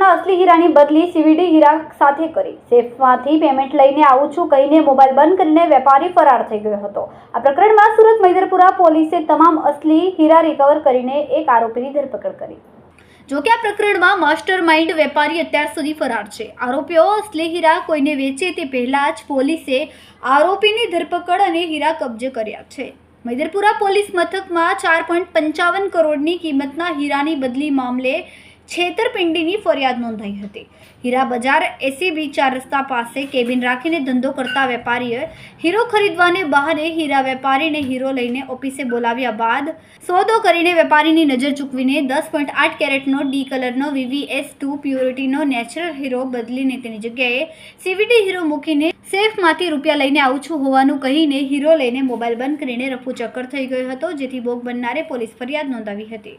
કરોડના અસલી હીરાની બદલી સીવીડી હીરા સાથે કરી. સેફમાંથી પેમેન્ટ લઈને આવું છું કહીને મોબાઈલ બંધ કરીને વેપારી ફરાર થઈ ગયો હતો. આ પ્રકરણમાં સુરત મૈદરપુરા પોલીસે તમામ અસલી હીરા રિકવર કરીને એક આરોપીની ધરપકડ કરી. જો કે આ પ્રકરણમાં માસ્ટર માઇન્ડ વેપારી અત્યાર સુધી ફરાર છે. આરોપીઓ અસલી હીરા કોઈને વેચે તે પહેલાં જ પોલીસે આરોપીની ધરપકડ અને હીરા કબજે કર્યા છે. મૈદરપુરા પોલીસ મથકમાં ચાર પોઈન્ટ પંચાવન કરોડની કિંમતના હીરાની બદલી મામલે છેતરપિંડીની ફરિયાદ નોંધાઈ હતી. હીરા બજાર એસીબી ચાર રસ્તા પાસે કેબિન રાખીને ધંધો કરતા વેપારીએ હીરો ખરીદવાને બહાને હીરા વેપારીને હીરો લઈને ઓફિસે બોલાવ્યા બાદ સોદો કરીને વેપારીની નજર ચૂકવીને દસ પોઈન્ટ આઠ કેરેટનો ડી કલરનો વીવીએસ ટુ પ્યોરિટીનો નેચરલ હીરો બદલીને તેની જગ્યાએ સીવીટી હીરો મૂકીને સેફમાંથી રૂપિયા લઈને આવું છું હોવાનું કહીને હીરો લઈને મોબાઈલ બંધ કરીને રફુ ચક્કર થઈ ગયો હતો, જેથી ભોગ બનનારે પોલીસ ફરિયાદ નોંધાવી હતી.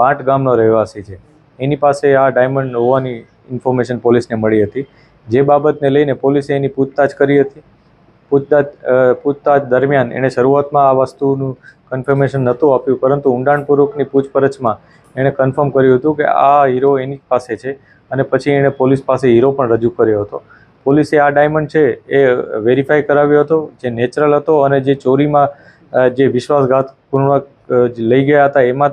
બાંટ ગામનો રહેવાસી છે. એની પાસે આ ડાયમંડ હોવાની ઇન્ફોર્મેશન પોલીસને મળી હતી. જે બાબતને લઈને પોલીસે એની પૂછતાછ કરી હતી. પૂછતાછ પૂછતાછ દરમિયાન એણે શરૂઆતમાં આ વસ્તુનું કન્ફર્મેશન નહોતું આપ્યું, પરંતુ ઊંડાણપૂર્વકની પૂછપરછમાં એણે કન્ફર્મ કર્યું હતું કે આ હીરો એની પાસે છે અને પછી એણે પોલીસ પાસે હીરો પણ રજૂ કર્યો હતો. પોલીસે આ ડાયમંડ છે એ વેરીફાઈ કરાવ્યો હતો, જે નેચરલ હતો અને જે ચોરીમાં જે વિશ્વાસઘાતપૂર્વક લઈ ગયા હતા, એમાં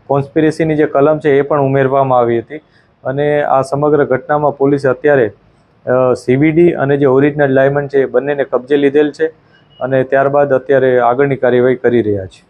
કોન્સ્પિરેસીની જે કલમ છે એ પણ ઉમેરવામાં આવી હતી. અને આ સમગ્ર ઘટનામાં પોલીસે અત્યારે સીવીડી અને જે ઓરિજિનલ ડાયમંડ છે એ બંનેને કબજે લીધેલ છે અને ત્યારબાદ અત્યારે આગળની કાર્યવાહી કરી રહ્યા છે.